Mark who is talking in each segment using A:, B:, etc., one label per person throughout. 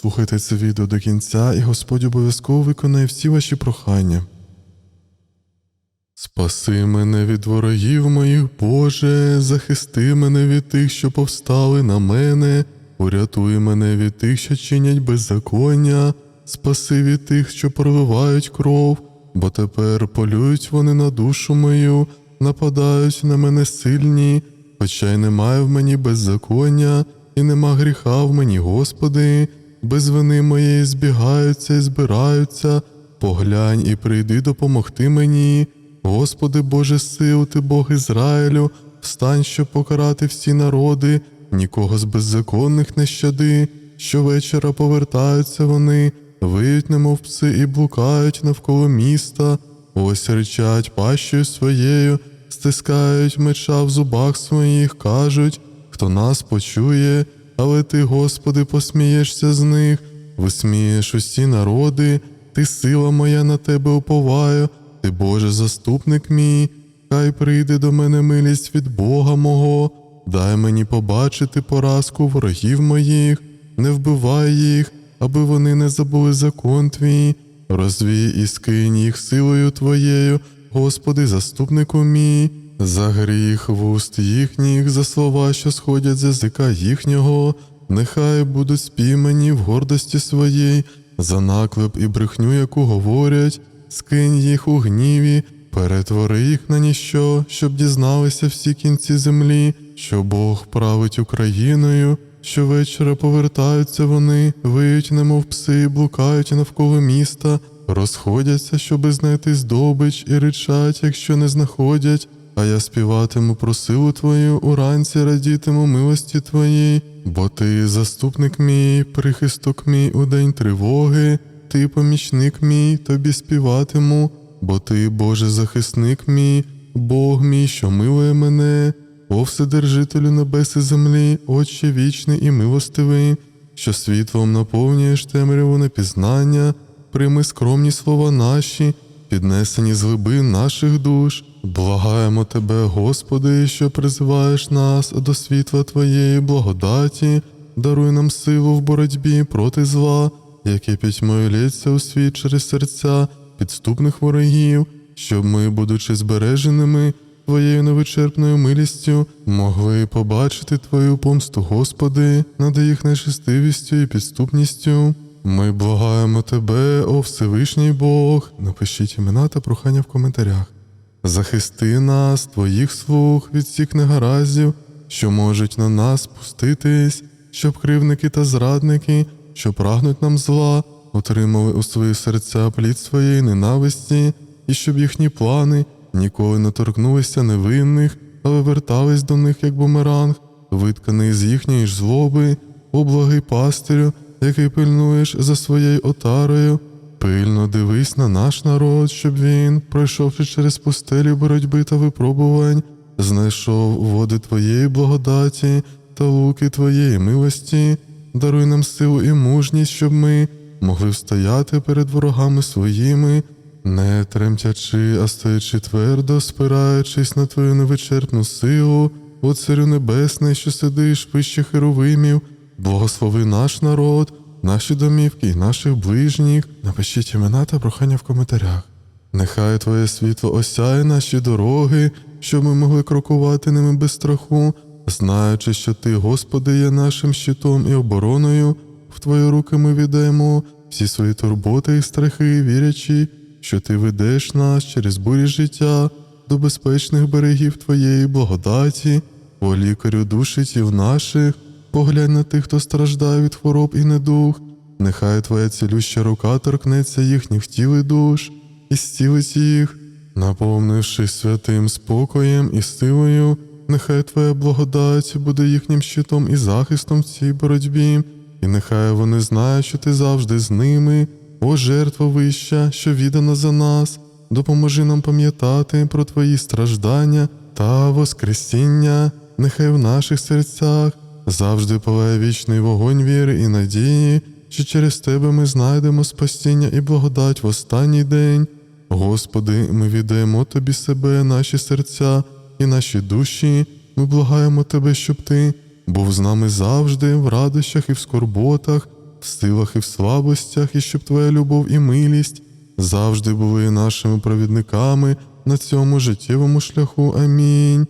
A: Слухайте це відео до кінця, і Господь обов'язково виконає всі ваші прохання. Спаси мене від ворогів моїх, Боже, захисти мене від тих, що повстали на мене, урятуй мене від тих, що чинять беззаконня, спаси від тих, що проливають кров, бо тепер полюють вони на душу мою, нападають на мене сильні, хоча й немає в мені беззаконня, і нема гріха в мені, Господи, без вини моєї збігаються і збираються, поглянь і прийди допомогти мені. Господи Боже сил, Ти Бог Ізраїлю, встань, щоб покарати всі народи, нікого з беззаконних не щади. Щовечора повертаються вони, виють, немов пси, і блукають навколо міста, ось речать пащею своєю, стискають меча в зубах своїх, кажуть, хто нас почує, але ти, Господи, посмієшся з них, висмієш усі народи, ти сила моя на тебе уповаю. Ти, Боже, заступник мій, хай прийде до мене милість від Бога мого, дай мені побачити поразку ворогів моїх, не вбивай їх, аби вони не забули закон твій, розвій і скинь їх силою твоєю, Господи, заступнику мій, за гріх вуст їхніх, за слова, що сходять з язика їхнього, нехай будуть спіймані в гордості своїй, за наклеп і брехню, яку говорять скинь їх у гніві, перетвори їх на ніщо, щоб дізналися всі кінці землі, що Бог править Україною. Щовечора повертаються вони, виють, немов пси, блукають навколо міста, розходяться, щоби знайти здобич, і ричать, якщо не знаходять. А я співатиму про силу Твою, уранці радітиму милості Твоїй, бо Ти заступник мій, прихисток мій у день тривоги, Ти помічник мій, тобі співатиму, бо Ти, Боже, захисник мій, Бог мій, що милує мене, о Вседержителю небес і землі, Отче вічний і милостивий, що світлом наповнюєш темряву непізнання, прийми скромні слова наші, піднесені з глибин наших душ. Благаємо Тебе, Господи, що призиваєш нас до світла Твоєї благодаті, даруй нам силу в боротьбі проти зла, яке пітьмою лється у світ через серця підступних ворогів, щоб ми, будучи збереженими Твоєю невичерпною милістю, могли побачити Твою помсту, Господи, над їх нечестивістю і підступністю. Ми благаємо Тебе, о Всевишній Бог. Напишіть імена та прохання в коментарях. Захисти нас, твоїх слуг, від всіх негараздів, що можуть на нас спуститись, щоб кривники та зрадники, що прагнуть нам зла, отримали у свої серця плід своєї ненависті, і щоб їхні плани ніколи не торкнулися невинних, але вертались до них як бумеранг, витканий з їхньої ж злоби, о благий пастирю, який пильнуєш за своєю отарою. Пильно дивись на наш народ, щоб він, пройшовши через пустелі боротьби та випробувань, знайшов води Твоєї благодаті та луки Твоєї милості, даруй нам силу і мужність, щоб ми могли встояти перед ворогами своїми, не тремтячи, а стоячи твердо, спираючись на Твою невичерпну силу, о Царю Небесний, що сидиш вище херовимів, благослови наш народ наші домівки наших ближніх. Напишіть імена та прохання в коментарях. Нехай Твоє світло осяє наші дороги, щоб ми могли крокувати ними без страху, знаючи, що Ти, Господи, є нашим щитом і обороною, в Твої руки ми віддаємо всі свої турботи і страхи, вірячи, що Ти ведеш нас через бурі життя до безпечних берегів Твоєї благодаті, о лікарю душі тіл наших. Поглянь на тих, хто страждає від хвороб і недух, нехай Твоя цілюща рука торкнеться їхніх тіл і душ, і зцілить їх, наповнивши святим спокоєм і силою, нехай Твоя благодать буде їхнім щитом і захистом в цій боротьбі, і нехай вони знають, що ти завжди з ними, о жертва вища, що віддана за нас, допоможи нам пам'ятати про Твої страждання та Воскресіння, нехай в наших серцях. Завжди палає вічний вогонь віри і надії, що через Тебе ми знайдемо спасіння і благодать в останній день. Господи, ми віддаємо Тобі себе, наші серця і наші душі. Ми благаємо Тебе, щоб Ти був з нами завжди, в радощах і в скорботах, в силах і в слабостях, і щоб Твоя любов і милість завжди були нашими провідниками на цьому життєвому шляху. Амінь.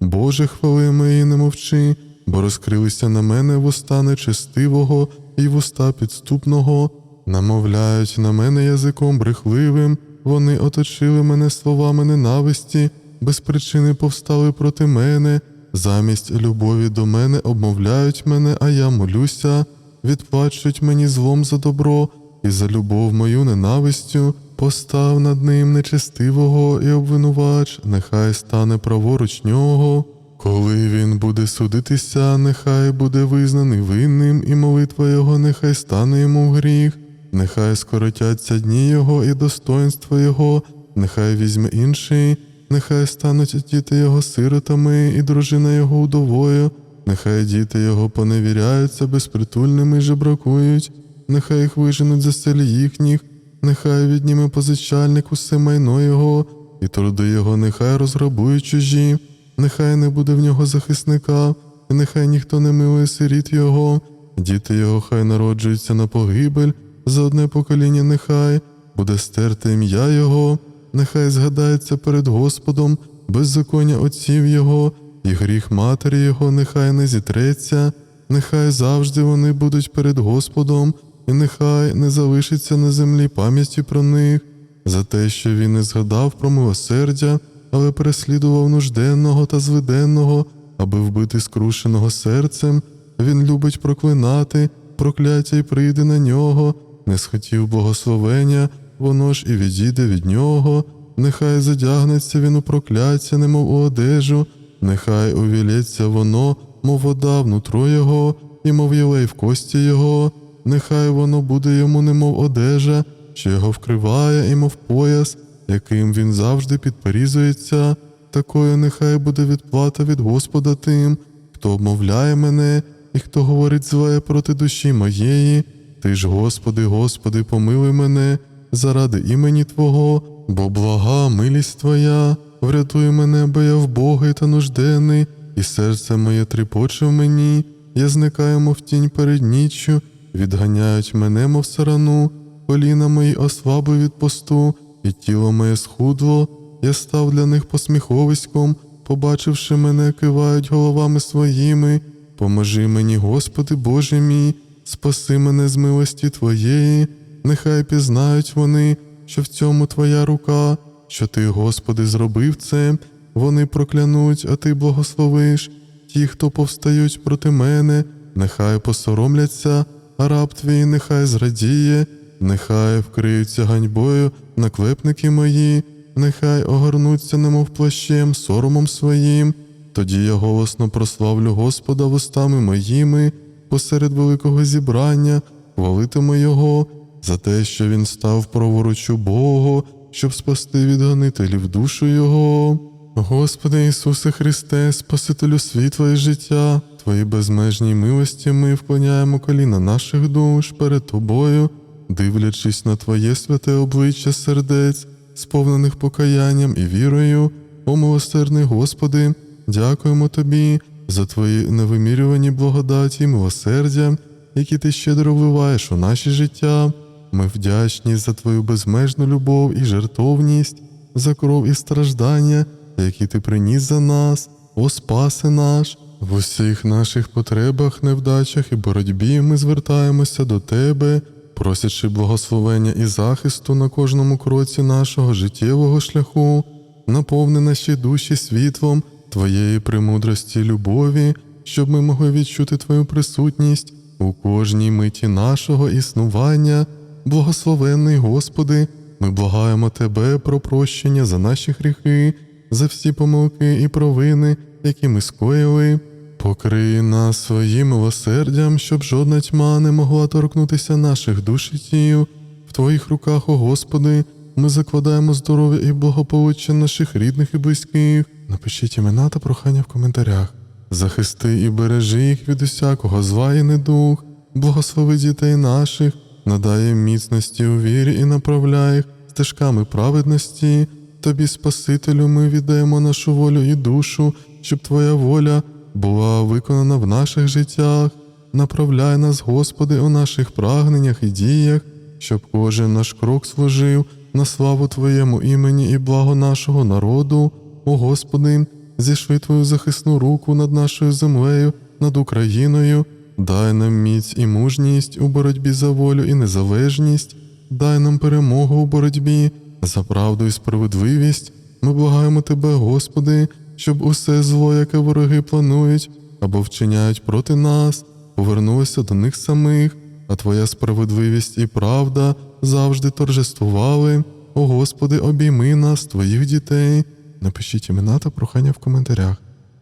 A: Боже, хвали мої, не мовчи, бо розкрилися на мене вуста нечестивого і вуста підступного, намовляють на мене язиком брехливим, вони оточили мене словами ненависті, без причини повстали проти мене, замість любові до мене обмовляють мене, а я молюся, відплачують мені злом за добро і за любов мою ненавистю. Постав над ним нечестивого і обвинувач, нехай стане праворуч нього. Коли він буде судитися, нехай буде визнаний винним, і молитва його нехай стане йому в гріх, нехай скоротяться дні його і достоинство його, нехай візьме інший, нехай стануть діти його сиротами, і дружина його удовою, нехай діти його поневіряються безпритульними і жебракують, нехай їх виженуть за селі їхніх, нехай відніме позичальник усе майно його, і труди його нехай розграбують чужі, нехай не буде в нього захисника, і нехай ніхто не милує сиріт його, діти його хай народжуються на погибель, за одне покоління нехай буде стерте ім'я Його, нехай згадається перед Господом беззаконня отців Його, і гріх матері Його нехай не зітреться, нехай завжди вони будуть перед Господом, і нехай не залишиться на землі пам'яті про них, за те, що він не згадав про милосердя, але переслідував нужденного та зведенного, аби вбити скрушеного серцем, він любить проклинати, прокляття й прийде на нього, не схотів благословення, воно ж і відійде від нього, нехай задягнеться він у прокляття, немов у одежу, нехай увілється воно, мов вода внутро його, і мов єлей в кості його, нехай воно буде йому, немов одежа, що його вкриває, і мов пояс, яким він завжди підперізується, такою нехай буде відплата від Господа тим, хто обмовляє мене і хто говорить зле проти душі моєї. Ти ж, Господи, Господи, помилуй мене заради імені Твого, бо блага милість Твоя, врятуй мене, бо я вбогий та нужденний, і серце моє тріпоче в мені, я зникаю, мов тінь перед ніччю, відганяють мене, мов сарану, коліна мої ослабли від посту, і тіло моє схудло, я став для них посміховиськом, побачивши мене, кивають головами своїми. Поможи мені, Господи Боже мій, спаси мене з милості Твоєї, нехай пізнають вони, що в цьому Твоя рука, що Ти, Господи, зробив це, вони проклянуть, а Ти благословиш. Ті, хто повстають проти мене, нехай посоромляться, а раб твій нехай зрадіє, нехай вкриються ганьбою наклепники мої, нехай огорнуться, немов плащем, соромом своїм. Тоді я голосно прославлю Господа вустами моїми посеред великого зібрання, хвалитиму Його за те, що Він став праворуч у Богу, щоб спасти від гонителів душу Його. Господи Ісусе Христе, Спасителю світла і життя, Твої безмежній милості ми вклоняємо коліна наших душ перед Тобою, дивлячись на Твоє святе обличчя сердець, сповнених покаянням і вірою, о милосердний Господи, дякуємо Тобі за Твої невимірювані благодаті і милосердя, які Ти щедро вливаєш у наше життя. Ми вдячні за Твою безмежну любов і жертовність, за кров і страждання, які Ти приніс за нас, о спаси наш. В усіх наших потребах, невдачах і боротьбі ми звертаємося до Тебе, просячи благословення і захисту на кожному кроці нашого життєвого шляху, наповни наші душі світлом Твоєї премудрості любові, щоб ми могли відчути Твою присутність у кожній миті нашого існування. Благословенний Господи, ми благаємо Тебе про прощення за наші гріхи, за всі помилки і провини, які ми скоїли. Покрий нас своїм милосердям, щоб жодна тьма не могла торкнутися наших душ і тіл. В Твоїх руках, о Господи, ми закладаємо здоров'я і благополуччя наших рідних і близьких. Напишіть імена та прохання в коментарях. Захисти і бережи їх від усякого зла і недух, благослови дітей наших, надай їм міцності у вірі і направляй їх стежками праведності. Тобі, Спасителю, ми віддаємо нашу волю і душу, щоб Твоя воля була виконана в наших життях. направляй нас, Господи, у наших прагненнях і діях, щоб кожен наш крок служив на славу Твоєму імені і благо нашого народу. О Господи, зішви Твою захисну руку над нашою землею, над Україною, дай нам міць і мужність у боротьбі за волю і незалежність, дай нам перемогу у боротьбі за правду і справедливість. Ми благаємо Тебе, Господи, щоб усе зло, яке вороги планують або вчиняють проти нас, повернулося до них самих, а Твоя справедливість і правда завжди торжествували. О Господи, обійми нас, Твоїх дітей. Напишіть імена та прохання в коментарях.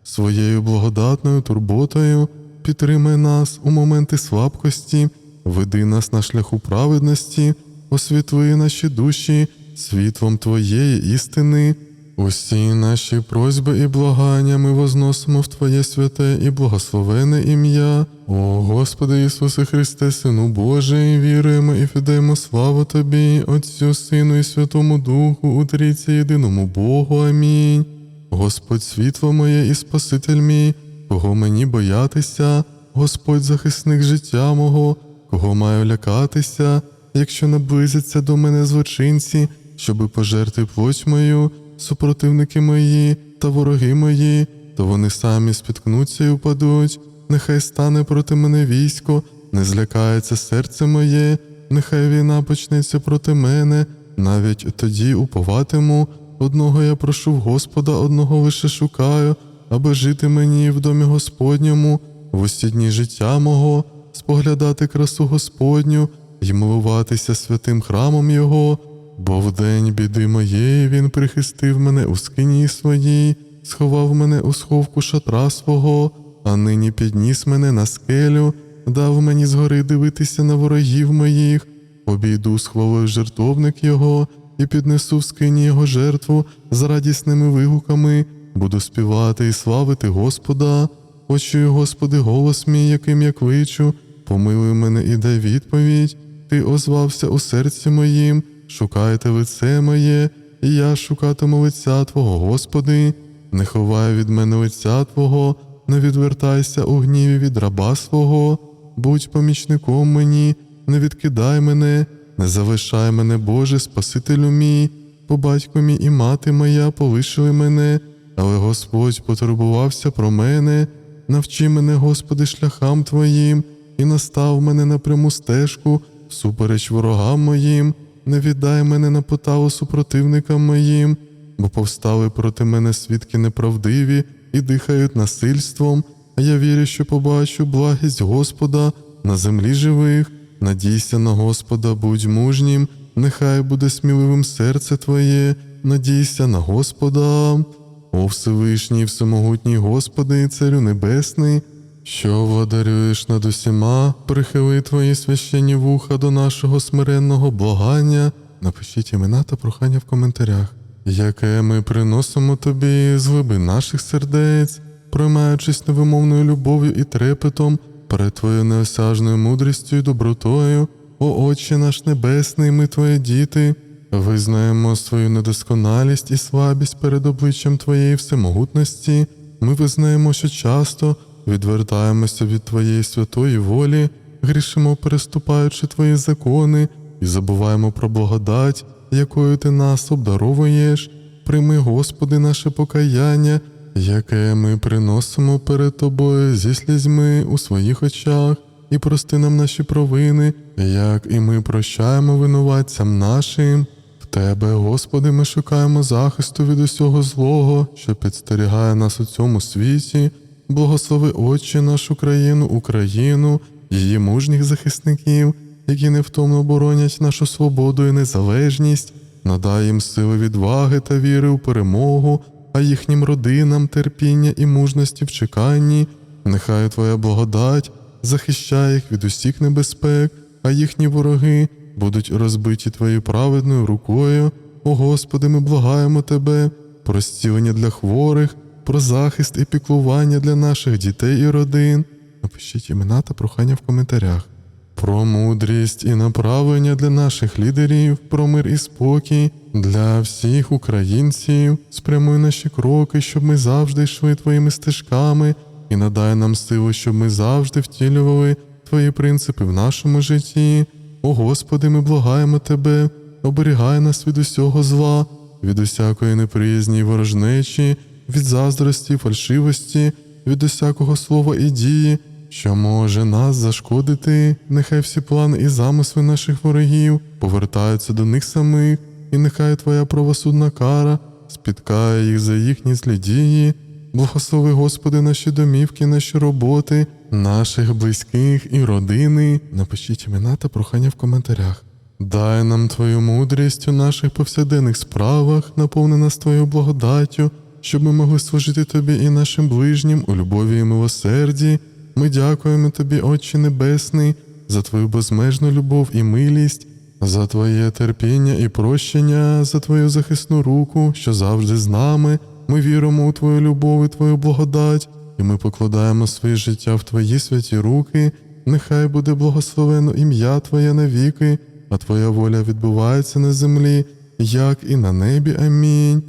A: Своєю благодатною турботою підтримай нас у моменти слабкості, веди нас на шляху праведності, освітли наші душі світлом Твоєї істини. Усі наші просьби і благання ми возносимо в Твоє святе і благословене ім'я. О Господи Ісусе Христе, Сину Божий, віруємо і віддаємо славу Тобі, Отцю, Сину і Святому Духу, у Трійці єдиному Богу. Амінь. Господь світло моє і Спаситель мій, кого мені боятися, Господь захисник життя мого, кого маю лякатися, якщо наблизяться до мене злочинці, щоби пожерти плоть мою, супротивники мої та вороги мої, то вони самі спіткнуться і упадуть. Нехай стане проти мене військо, не злякається серце моє, нехай війна почнеться проти мене, навіть тоді уповатиму. Одного я прошу в Господа, одного лише шукаю, аби жити мені в домі Господньому, в усі дні життя мого, споглядати красу Господню і милуватися святим храмом Його, бо в день біди моєї Він прихистив мене у скині своїй, сховав мене у сховку шатра свого, а нині підніс мене на скелю, дав мені згори дивитися на ворогів моїх, обійду схвалою жертовник Його і піднесу в скині Його жертву з радісними вигуками, буду співати і славити Господа. Почую, Господи, голос мій, яким я кличу, помилуй мене і дай відповідь. Ти озвався у серці моїм, шукайте лице моє, і я шукатиму лиця Твого, Господи, не ховай від мене лиця Твого, не відвертайся у гніві від раба свого, будь помічником мені, не відкидай мене, не залишай мене, Боже, Спасителю мій, бо батько мій і мати моя полишили мене, але Господь потурбувався про мене, навчи мене, Господи, шляхам Твоїм, і настав мене на пряму стежку, всупереч ворогам моїм, не віддай мене на поталу супротивникам моїм, бо повстали проти мене свідки неправдиві і дихають насильством, а я вірю, що побачу благість Господа на землі живих. Надійся на Господа, будь мужнім, нехай буде сміливим серце Твоє, надійся на Господа. О Всевишній, всемогутній Господи, Царю Небесний, що владарюєш над усіма, прихили Твої священні вуха до нашого смиренного благання. Напишіть імена та прохання в коментарях, яке ми приносимо Тобі з глибин наших сердець, проймаючись невимовною любов'ю і трепетом перед Твоєю неосяжною мудрістю і добротою, о Отче наш Небесний, ми Твої діти, визнаємо свою недосконалість і слабість перед обличчям Твоєї всемогутності. Ми визнаємо, що часто відвертаємося від Твоєї святої волі, грішимо, переступаючи Твої закони, і забуваємо про благодать, якою Ти нас обдаровуєш. Прийми, Господи, наше покаяння, яке ми приносимо перед Тобою зі слізьми у своїх очах, і прости нам наші провини, як і ми прощаємо винуватцям нашим. Тебе, Господи, ми шукаємо захисту від усього злого, що підстерігає нас у цьому світі. Благослови Отче нашу країну, Україну, її мужніх захисників, які невтомно боронять нашу свободу і незалежність, надай їм сили відваги та віри у перемогу, а їхнім родинам терпіння і мужності в чеканні. Нехай Твоя благодать захищає їх від усіх небезпек, а їхні вороги будуть розбиті Твоєю праведною рукою. О Господи, ми благаємо Тебе, про зцілення для хворих, про захист і піклування для наших дітей і родин. Напишіть імена та прохання в коментарях. Про мудрість і направлення для наших лідерів, про мир і спокій для всіх українців, спрямуй наші кроки, щоб ми завжди йшли твоїми стежками, і надай нам силу, щоб ми завжди втілювали Твої принципи в нашому житті. О Господи, ми благаємо Тебе, оберігай нас від усього зла, від усякої неприязні ворожнечі, від заздрості, фальшивості, від усякого слова і дії, що може нас зашкодити. Нехай всі плани і замисли наших ворогів повертаються до них самих, і нехай Твоя правосудна кара спіткає їх за їхні злі дії. Благослови, Господи, наші домівки, наші роботи, наших близьких і родини. Напишіть імена та прохання в коментарях. Дай нам Твою мудрість у наших повсякденних справах, наповни нас Твоєю благодаттю, щоб ми могли служити Тобі і нашим ближнім у любові і милосерді. Ми дякуємо Тобі, Отче Небесний, за Твою безмежну любов і милість, за Твоє терпіння і прощення, за Твою захисну руку, що завжди з нами. Ми віримо у Твою любов і Твою благодать, і ми покладаємо своє життя в Твої святі руки. Нехай буде благословено ім'я Твоє навіки, а Твоя воля відбувається на землі, як і на небі. Амінь.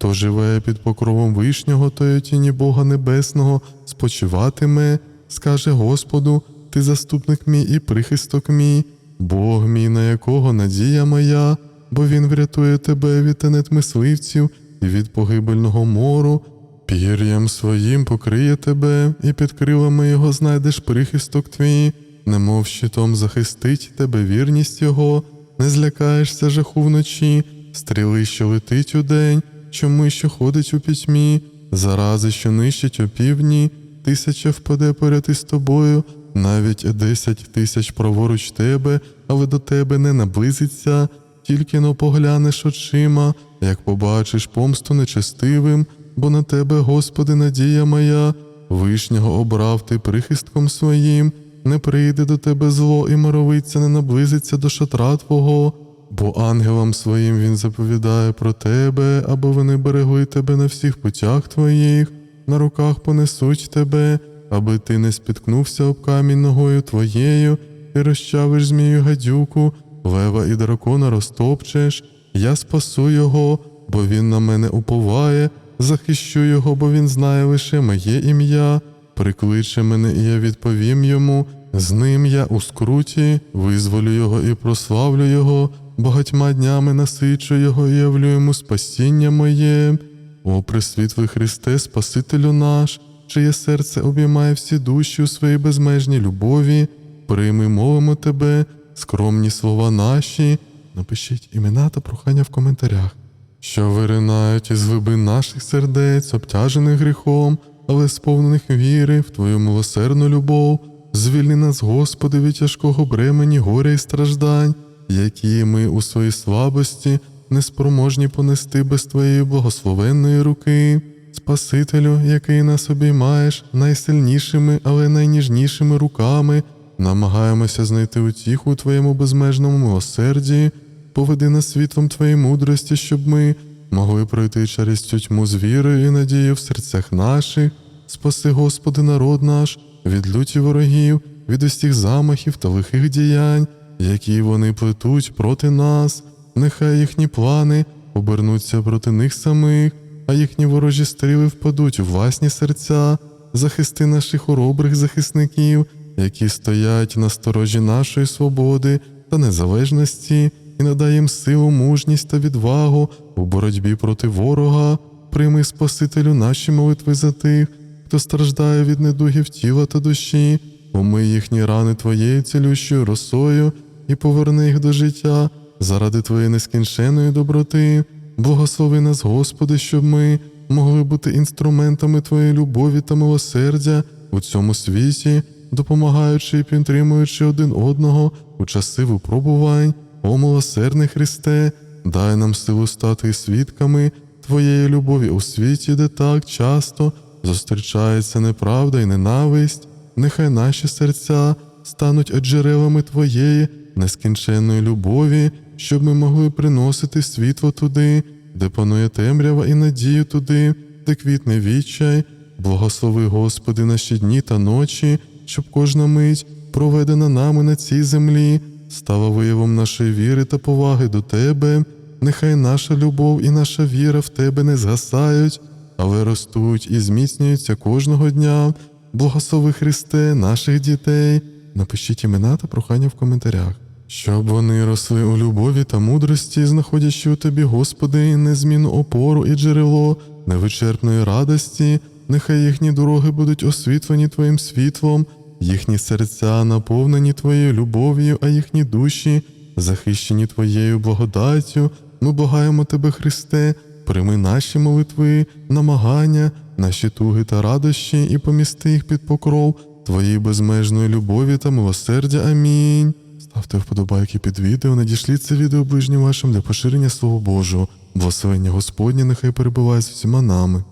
A: Хто живе під покровом вишнього, той у тіні Бога Небесного спочиватиме, скаже Господу, Ти заступник мій і прихисток мій, Бог мій, на якого надія моя, бо Він врятує тебе від тенет мисливців і від погибельного мору. Пір'ям своїм покриє тебе, і під крилами його знайдеш прихисток твій, немов щитом захистить тебе вірність його, не злякаєшся жаху вночі, стріли, що летить удень, чому що ходить у пітьмі, зарази, що нищить опівдні, тисяча впаде поряд із тобою, навіть десять тисяч праворуч тебе, але до тебе не наблизиться, тільки но поглянеш очима, як побачиш помсту нечестивим, бо на тебе, Господи, надія моя, вишнього обрав ти прихистком своїм, не прийде до тебе зло і моровиця не наблизиться до шатра Твого, бо ангелам своїм він заповідає про тебе, аби вони берегли тебе на всіх путях твоїх, на руках понесуть тебе, аби ти не спіткнувся об камінь ногою твоєю, і розчавиш змію гадюку, лева і дракона розтопчеш, я спасу його, бо він на мене уповає, захищу його, бо він знає лише моє ім'я. Прикличе мене, і я відповім йому. З ним я у скруті, визволю його і прославлю його, багатьма днями насичу його і явлю йому спасіння моє. О, Пресвітлий Христе, Спасителю наш, чиє серце обіймає всі душі у своїй безмежній любові, прийми, мовимо тебе, скромні слова наші. Напишіть імена та прохання в коментарях, що виринають із глибин наших сердець, обтяжених гріхом, але сповнених віри в Твою милосердну любов. Звільни нас, Господи, від тяжкого бремені, горя і страждань, які ми у своїй слабості неспроможні понести без Твоєї благословенної руки. Спасителю, який нас обіймаєш найсильнішими, але найніжнішими руками, намагаємося знайти утіху у Твоєму безмежному милосерді, поведи нас світлом Твоєї мудрості, щоб ми могли пройти через цю тьму з вірою і надією в серцях наших. Спаси, Господи, народ наш від люті ворогів, від усіх замахів та лихих діянь, які вони плетуть проти нас. Нехай їхні плани обернуться проти них самих, а їхні ворожі стріли впадуть у власні серця, захисти наших хоробрих захисників, які стоять на сторожі нашої свободи та незалежності, і надай їм силу, мужність та відвагу у боротьбі проти ворога. Прийми Спасителю наші молитви за тих, хто страждає від недугів тіла та душі, умий їхні рани твоєю цілющою росою і поверни їх до життя заради твоєї нескінченої доброти. Благослови нас, Господи, щоб ми могли бути інструментами Твоєї любові та милосердя у цьому світі, допомагаючи і підтримуючи один одного у часи випробувань, о милосердний Христе, дай нам силу стати свідками Твоєї любові у світі, де так часто зустрічається неправда і ненависть. Нехай наші серця стануть джерелами Твоєї нескінченної любові, щоб ми могли приносити світло туди, де панує темрява і надію туди, де квітне відчай. Благослови, Господи, наші дні та ночі, щоб кожна мить, проведена нами на цій землі, стала виявом нашої віри та поваги до Тебе. Нехай наша любов і наша віра в Тебе не згасають, але ростуть і зміцнюються кожного дня. Благослови Христе, наших дітей. Напишіть імена та прохання в коментарях. Щоб вони росли у любові та мудрості, знаходячи у тобі, Господи, незмінну опору і джерело невичерпної радості, нехай їхні дороги будуть освітлені Твоїм світлом, їхні серця наповнені Твоєю любов'ю, а їхні душі захищені Твоєю благодаттю. Ми благаємо Тебе, Христе, прийми наші молитви, намагання, наші туги та радощі і помісти їх під покров Твоєї безмежної любові та милосердя. Амінь. Ставте вподобайки під відео, надішліть це відео ближнім вашим для поширення Слова Божого. Благословення Господнє нехай перебуває з усіма нами.